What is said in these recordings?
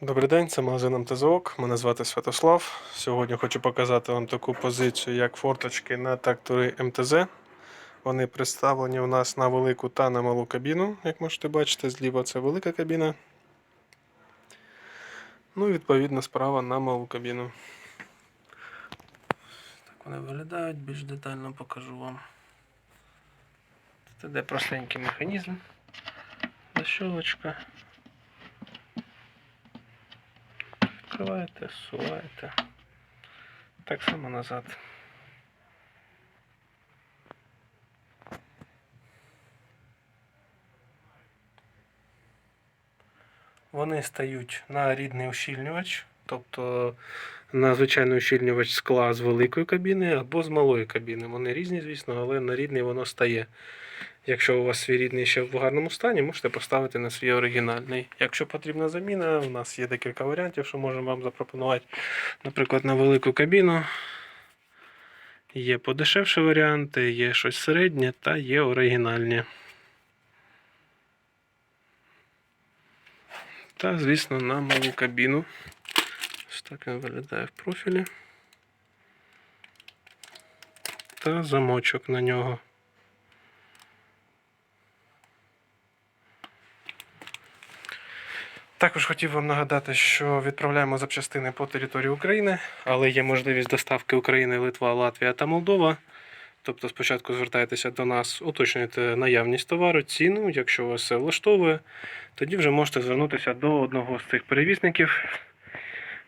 Добрий день, це магазин МТЗОК. Мене звати Святослав. Сьогодні хочу показати вам таку позицію, як форточки на трактори МТЗ. Вони представлені у нас на велику та на малу кабіну. Як можете бачити, зліва це велика кабіна. Ну і відповідно справа на малу кабіну. Так вони виглядають, більш детально покажу вам. Тут іде простенький механізм. Защолочка. Відкриваєте, зсуваєте. Так само назад. Вони стають на рідний ущільнювач, тобто на звичайний ущільнювач скла з великої кабіни або з малої кабіни. Вони різні, звісно, але на рідний воно стає. Якщо у вас свій рідний ще в гарному стані, можете поставити на свій оригінальний. Якщо потрібна заміна, у нас є декілька варіантів, що можемо вам запропонувати. Наприклад, на велику кабіну. Є подешевші варіанти, є щось середнє та є оригінальні. Та, звісно, на малу кабіну. Ось так він виглядає в профілі. Та замочок на нього. Також хотів вам нагадати, що відправляємо запчастини по території України, але є можливість доставки України, Литва, Латвія та Молдова. Тобто спочатку звертайтеся до нас, уточнюйте наявність товару, ціну. Якщо вас все влаштовує, тоді вже можете звернутися до одного з цих перевізників,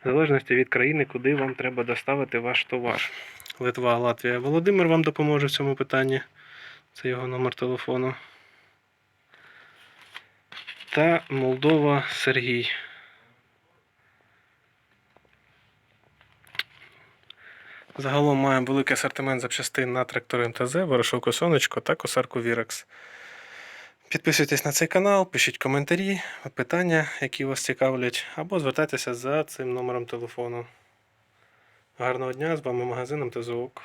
в залежності від країни, куди вам треба доставити ваш товар. Литва, Латвія, Володимир вам допоможе в цьому питанні. Це його номер телефону. Та Молдова Сергій. Загалом маємо великий асортимент запчастин на трактори МТЗ, ворошилку сонечко та косарку Вірекс. Підписуйтесь на цей канал, пишіть коментарі, питання, які вас цікавлять, або звертайтеся за цим номером телефону. Гарного дня! З вами магазин МТЗ ОК.